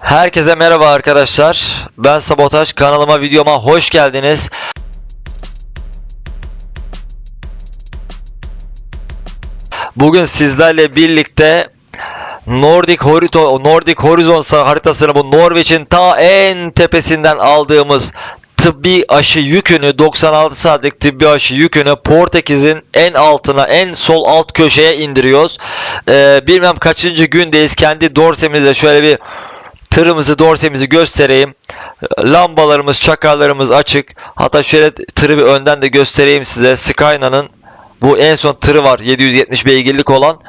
Herkese merhaba arkadaşlar. Ben Sabotaj kanalıma videoma hoş geldiniz. Bugün sizlerle birlikte Nordic Horizon Nordic Horizon haritasını bu Norveç'in ta en tepesinden aldığımız tıbbi aşı yükünü 96 saatlik tıbbi aşı yükünü Portekiz'in en altına en sol alt köşeye indiriyoruz. Ee, bilmem kaçıncı gündeyiz. Kendi dorsemizde şöyle bir tırımızı dorsemizi göstereyim. Lambalarımız, çakarlarımız açık. Hatta şöyle tırı bir önden de göstereyim size. Skyna'nın bu en son tırı var 770 beygirlik olan.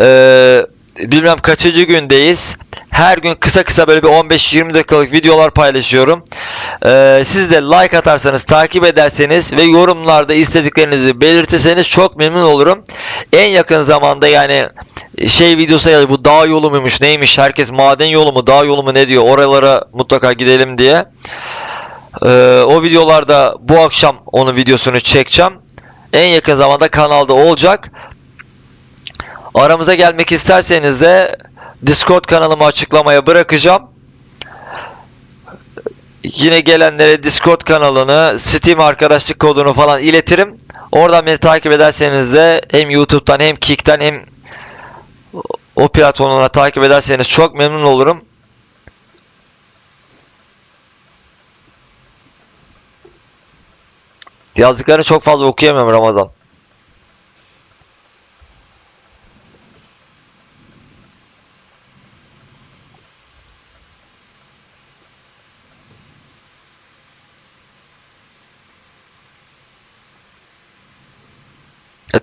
Ee, bilmem kaçıncı gündeyiz. Her gün kısa kısa böyle bir 15-20 dakikalık videolar paylaşıyorum. Ee, siz de like atarsanız, takip ederseniz ve yorumlarda istediklerinizi belirtirseniz çok memnun olurum. En yakın zamanda yani şey videosu ya bu dağ yolu muymuş neymiş herkes maden yolu mu dağ yolu mu ne diyor oralara mutlaka gidelim diye. Ee, o videolarda bu akşam onun videosunu çekeceğim. En yakın zamanda kanalda olacak. Aramıza gelmek isterseniz de Discord kanalımı açıklamaya bırakacağım. Yine gelenlere Discord kanalını, Steam arkadaşlık kodunu falan iletirim. Oradan beni takip ederseniz de hem YouTube'dan hem Kick'ten hem o platformlara takip ederseniz çok memnun olurum. Yazdıklarını çok fazla okuyamıyorum Ramazan.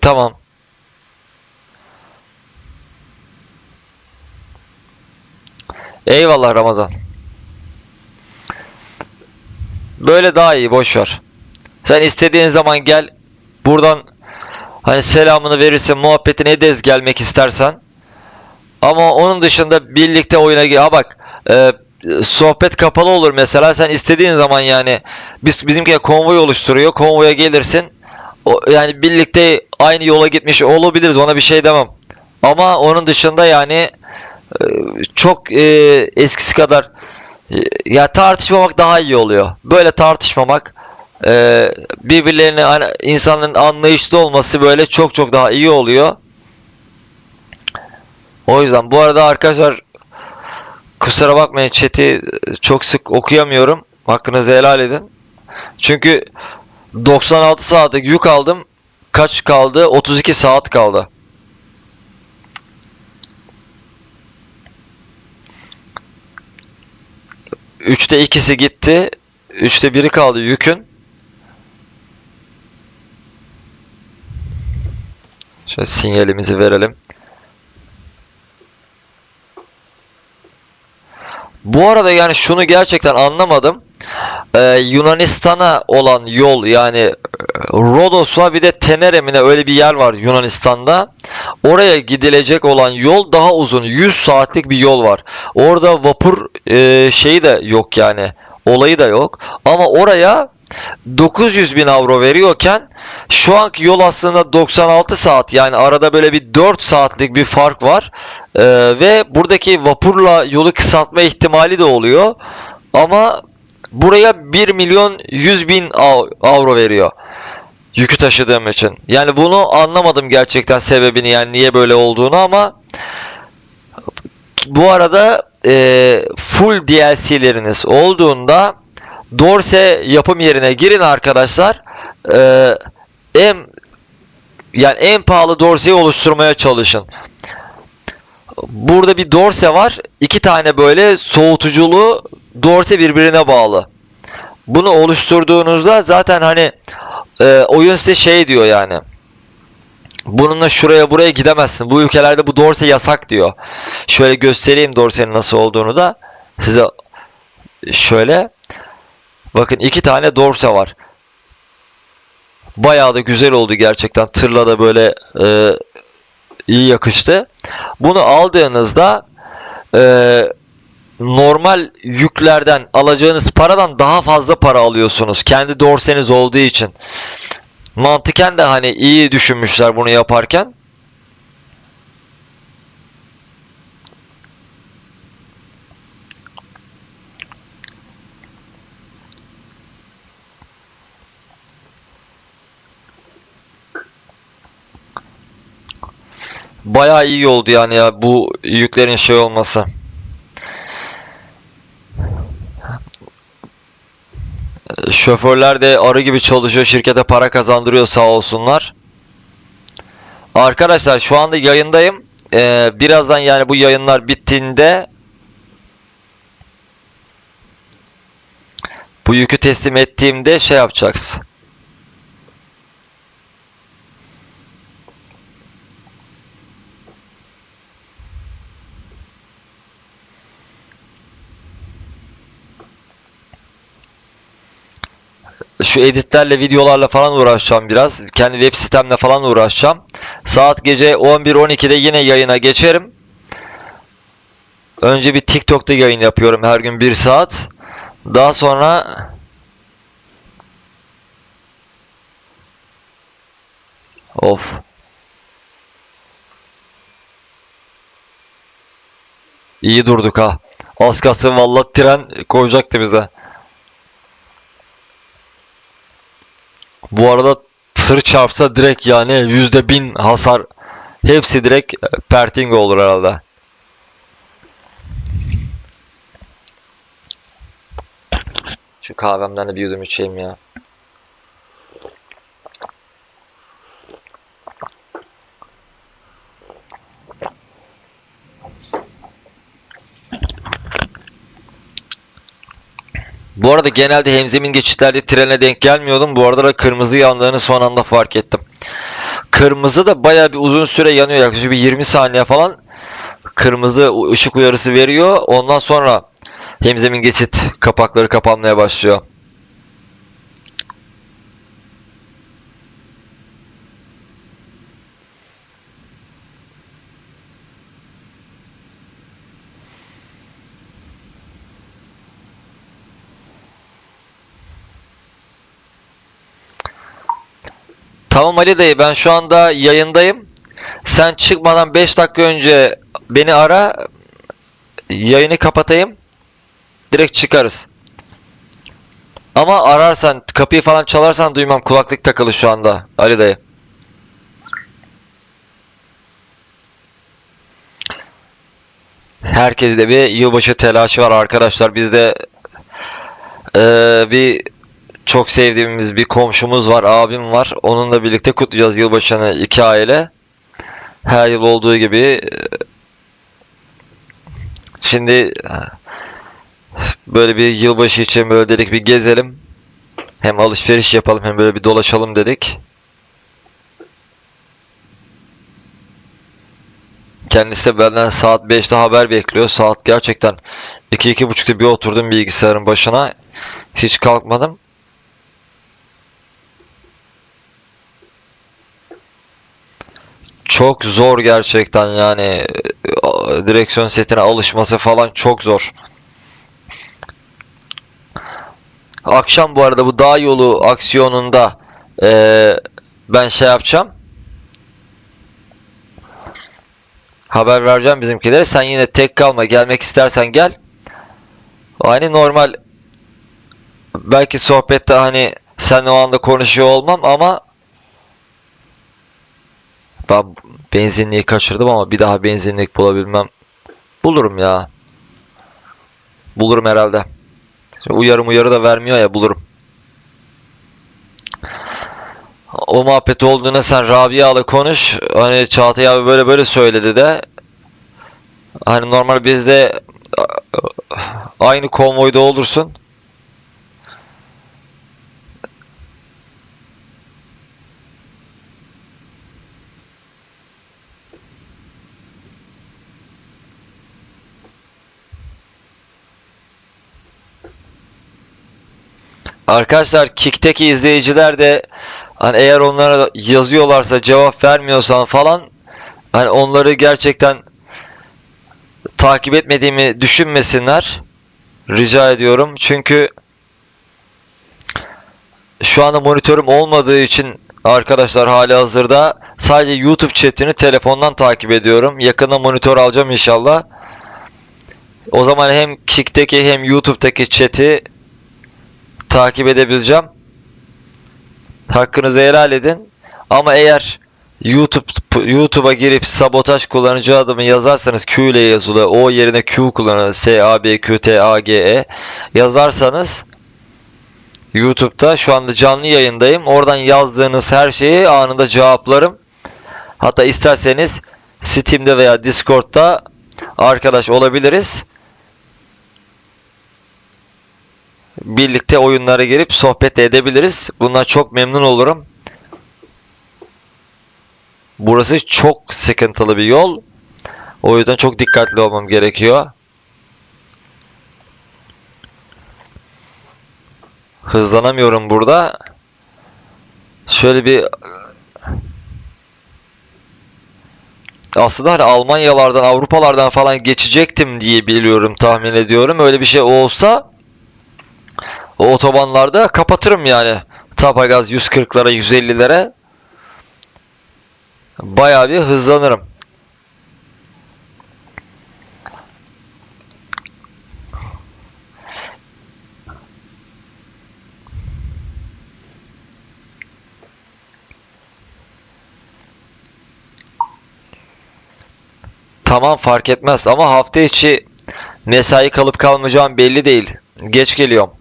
Tamam. Eyvallah Ramazan. Böyle daha iyi boş ver. Sen istediğin zaman gel. Buradan hani selamını verirsin, muhabbetini ederiz gelmek istersen. Ama onun dışında birlikte oyuna gir. Ha bak, e, sohbet kapalı olur mesela. Sen istediğin zaman yani biz bizimki konvoy oluşturuyor. Konvoya gelirsin. Yani birlikte aynı yola gitmiş olabiliriz. Ona bir şey demem. Ama onun dışında yani e, çok e, eskisi kadar e, ya tartışmamak daha iyi oluyor. Böyle tartışmamak e, birbirlerine hani insanların anlayışlı olması böyle çok çok daha iyi oluyor. O yüzden bu arada arkadaşlar kusura bakmayın chat'i çok sık okuyamıyorum. Hakkınızı helal edin. Çünkü 96 saatlik yük aldım. Kaç kaldı? 32 saat kaldı. Üçte ikisi gitti. Üçte biri kaldı yükün. Şöyle sinyalimizi verelim. Bu arada yani şunu gerçekten anlamadım. Ee, Yunanistan'a olan yol yani e, Rodos'a bir de Tenere mi ne öyle bir yer var Yunanistan'da. Oraya gidilecek olan yol daha uzun. 100 saatlik bir yol var. Orada vapur e, şeyi de yok yani. Olayı da yok. Ama oraya 900 bin avro veriyorken şu anki yol aslında 96 saat yani arada böyle bir 4 saatlik bir fark var. Ee, ve buradaki vapurla yolu kısaltma ihtimali de oluyor. Ama buraya 1 milyon 100 bin av- avro veriyor yükü taşıdığım için. Yani bunu anlamadım gerçekten sebebini yani niye böyle olduğunu ama bu arada e, full DLC'leriniz olduğunda Dorse yapım yerine girin arkadaşlar. Ee, en yani en pahalı dorseyi oluşturmaya çalışın. Burada bir dorse var. iki tane böyle soğutuculu dorse birbirine bağlı. Bunu oluşturduğunuzda zaten hani e, oyun size şey diyor yani. Bununla şuraya buraya gidemezsin. Bu ülkelerde bu dorse yasak diyor. Şöyle göstereyim dorsenin nasıl olduğunu da size şöyle. Bakın iki tane dorse var. Bayağı da güzel oldu gerçekten. Tırla da böyle e, iyi yakıştı. Bunu aldığınızda e, normal yüklerden alacağınız paradan daha fazla para alıyorsunuz. Kendi dorseniz olduğu için. Mantıken de hani iyi düşünmüşler bunu yaparken. Bayağı iyi oldu yani ya bu yüklerin şey olması. Şoförler de arı gibi çalışıyor, şirkete para kazandırıyor sağ olsunlar. Arkadaşlar şu anda yayındayım. Ee, birazdan yani bu yayınlar bittiğinde bu yükü teslim ettiğimde şey yapacağız. Şu editlerle, videolarla falan uğraşacağım biraz. Kendi web sitemle falan uğraşacağım. Saat gece 11-12'de yine yayına geçerim. Önce bir TikTok'ta yayın yapıyorum her gün 1 saat. Daha sonra Of. İyi durduk ha. Az kalsın vallahi tren koyacaktı bize. Bu arada tır çarpsa direkt yani yüzde bin hasar hepsi direkt perting olur herhalde. Şu kahvemden de bir yudum içeyim ya. Bu arada genelde hemzemin geçitlerde trene denk gelmiyordum. Bu arada da kırmızı yandığını son anda fark ettim. Kırmızı da baya bir uzun süre yanıyor. Yaklaşık bir 20 saniye falan kırmızı ışık uyarısı veriyor. Ondan sonra hemzemin geçit kapakları kapanmaya başlıyor. Tamam Ali dayı ben şu anda yayındayım. Sen çıkmadan 5 dakika önce beni ara. Yayını kapatayım. Direkt çıkarız. Ama ararsan kapıyı falan çalarsan duymam. Kulaklık takılı şu anda Ali dayı. Herkeste bir yılbaşı telaşı var arkadaşlar. Bizde eee, bir çok sevdiğimiz bir komşumuz var, abim var. Onunla birlikte kutlayacağız yılbaşını iki aile. Her yıl olduğu gibi. Şimdi böyle bir yılbaşı için böyle dedik bir gezelim. Hem alışveriş yapalım hem böyle bir dolaşalım dedik. Kendisi de benden saat 5'te haber bekliyor. Saat gerçekten 2-2.30'da bir oturdum bilgisayarın başına. Hiç kalkmadım. Çok zor gerçekten yani e, direksiyon setine alışması falan çok zor. Akşam bu arada bu dağ yolu aksiyonunda e, ben şey yapacağım. Haber vereceğim bizimkilere. Sen yine tek kalma. Gelmek istersen gel. Hani normal belki sohbette hani sen o anda konuşuyor olmam ama ben benzinliği kaçırdım ama bir daha benzinlik bulabilmem. Bulurum ya. Bulurum herhalde. Uyarım uyarı da vermiyor ya bulurum. O muhabbet olduğuna sen Rabia'la konuş. Hani Çağatay abi böyle böyle söyledi de. Hani normal bizde aynı konvoyda olursun. Arkadaşlar Kick'teki izleyiciler de hani eğer onlara yazıyorlarsa cevap vermiyorsan falan hani onları gerçekten takip etmediğimi düşünmesinler. Rica ediyorum. Çünkü şu anda monitörüm olmadığı için arkadaşlar hali hazırda sadece YouTube chatini telefondan takip ediyorum. Yakında monitör alacağım inşallah. O zaman hem Kick'teki hem YouTube'daki chat'i takip edebileceğim. Hakkınızı helal edin. Ama eğer YouTube YouTube'a girip sabotaj kullanıcı adımı yazarsanız Q ile yazılı. O yerine Q kullanın. S A B Q T A G E yazarsanız YouTube'da şu anda canlı yayındayım. Oradan yazdığınız her şeyi anında cevaplarım. Hatta isterseniz Steam'de veya Discord'da arkadaş olabiliriz. Birlikte oyunlara girip sohbet de edebiliriz. Bundan çok memnun olurum. Burası çok sıkıntılı bir yol. O yüzden çok dikkatli olmam gerekiyor. Hızlanamıyorum burada. Şöyle bir aslında hani Almanyalardan, Avrupalardan falan geçecektim diye biliyorum, tahmin ediyorum. Öyle bir şey olsa o otobanlarda kapatırım yani. Tapagaz 140'lara, 150'lere bayağı bir hızlanırım. Tamam fark etmez ama hafta içi mesai kalıp kalmayacağım belli değil. Geç geliyorum.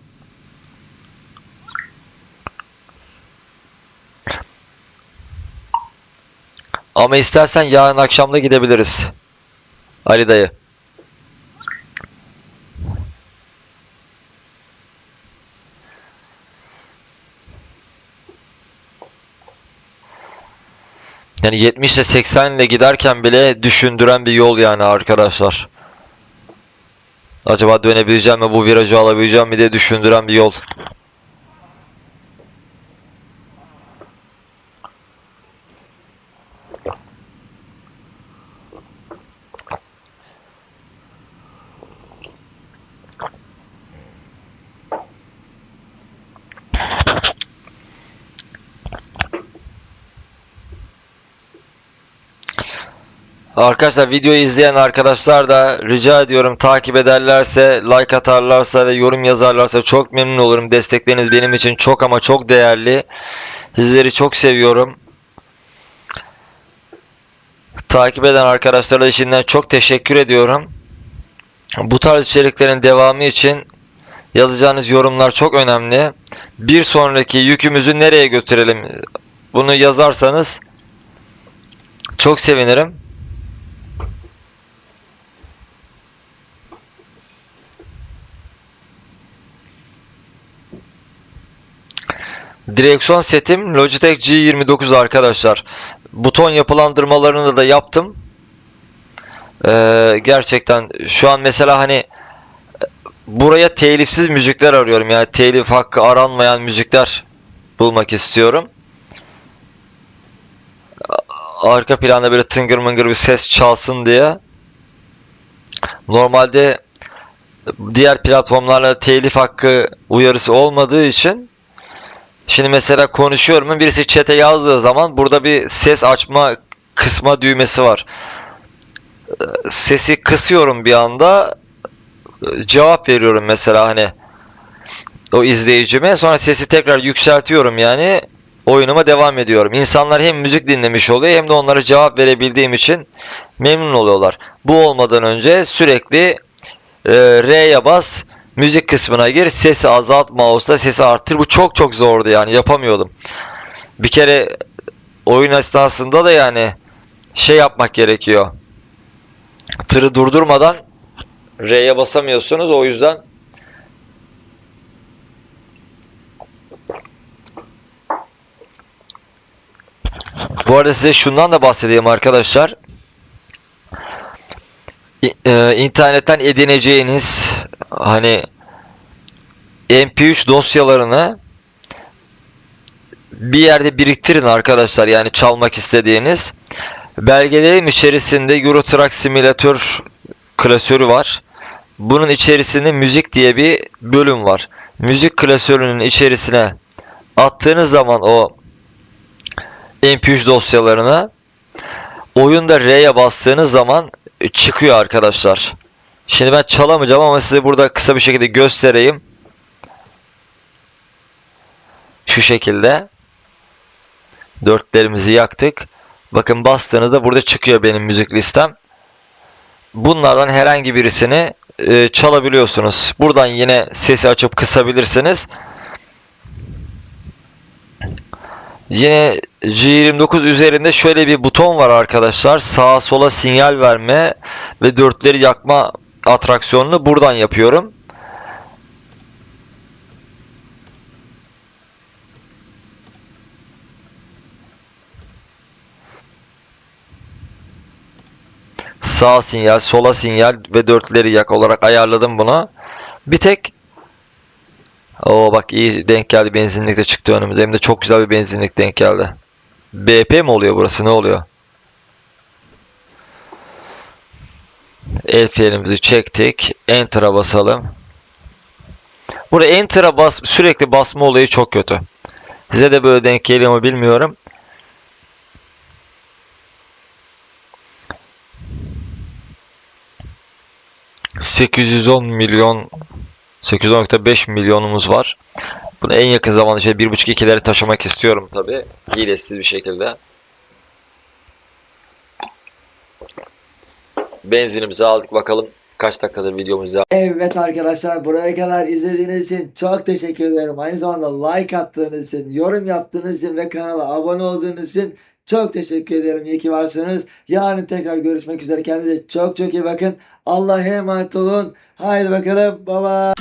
Ama istersen yarın akşam da gidebiliriz. Ali dayı. Yani 70 ile 80 ile giderken bile düşündüren bir yol yani arkadaşlar. Acaba dönebileceğim mi bu virajı alabileceğim mi diye düşündüren bir yol. Arkadaşlar videoyu izleyen arkadaşlar da rica ediyorum takip ederlerse, like atarlarsa ve yorum yazarlarsa çok memnun olurum. Destekleriniz benim için çok ama çok değerli. Sizleri çok seviyorum. Takip eden arkadaşlara da şimdiden çok teşekkür ediyorum. Bu tarz içeriklerin devamı için yazacağınız yorumlar çok önemli. Bir sonraki yükümüzü nereye götürelim? Bunu yazarsanız çok sevinirim. Direksiyon setim Logitech G29 arkadaşlar. Buton yapılandırmalarını da yaptım. Ee, gerçekten şu an mesela hani buraya telifsiz müzikler arıyorum. Yani telif hakkı aranmayan müzikler bulmak istiyorum. Arka planda böyle tıngır mıngır bir ses çalsın diye. Normalde diğer platformlarla telif hakkı uyarısı olmadığı için Şimdi mesela konuşuyorum birisi chat'e yazdığı zaman burada bir ses açma kısma düğmesi var. Sesi kısıyorum bir anda cevap veriyorum mesela hani o izleyicime sonra sesi tekrar yükseltiyorum yani oyunuma devam ediyorum. İnsanlar hem müzik dinlemiş oluyor hem de onlara cevap verebildiğim için memnun oluyorlar. Bu olmadan önce sürekli e, R'ye bas Müzik kısmına gir. Sesi azalt mouse'la sesi arttır. Bu çok çok zordu yani yapamıyordum. Bir kere oyun esnasında da yani şey yapmak gerekiyor. Tırı durdurmadan R'ye basamıyorsunuz. O yüzden Bu arada size şundan da bahsedeyim arkadaşlar. İ- internetten edineceğiniz hani MP3 dosyalarını bir yerde biriktirin arkadaşlar yani çalmak istediğiniz belgelerin içerisinde Euro Truck Simulator klasörü var. Bunun içerisinde müzik diye bir bölüm var. Müzik klasörünün içerisine attığınız zaman o MP3 dosyalarını oyunda R'ye bastığınız zaman çıkıyor arkadaşlar. Şimdi ben çalamayacağım ama size burada kısa bir şekilde göstereyim. Şu şekilde. Dörtlerimizi yaktık. Bakın bastığınızda burada çıkıyor benim müzik listem. Bunlardan herhangi birisini e, çalabiliyorsunuz. Buradan yine sesi açıp kısabilirsiniz. Yine G29 üzerinde şöyle bir buton var arkadaşlar. Sağa sola sinyal verme ve dörtleri yakma atraksiyonunu buradan yapıyorum. Sağ sinyal, sola sinyal ve dörtleri yak olarak ayarladım bunu. Bir tek Oo bak iyi denk geldi benzinlik de çıktı önümüze. Hem de çok güzel bir benzinlik denk geldi. BP mi oluyor burası? Ne oluyor? El frenimizi çektik. Enter'a basalım. Burada Enter'a bas sürekli basma olayı çok kötü. Size de böyle denk geliyor mu bilmiyorum. ...810 milyon 810.5 milyonumuz var. Bunu en yakın zamanda şöyle 1.5-2'leri taşımak istiyorum tabi. Hilesiz bir şekilde. Benzinimizi aldık bakalım kaç dakikadır videomuz ya. Evet arkadaşlar buraya kadar izlediğiniz için çok teşekkür ederim. Aynı zamanda like attığınız için, yorum yaptığınız için ve kanala abone olduğunuz için çok teşekkür ederim. İyi ki varsınız. Yarın tekrar görüşmek üzere. Kendinize çok çok iyi bakın. Allah'a emanet olun. Haydi bakalım. Baba.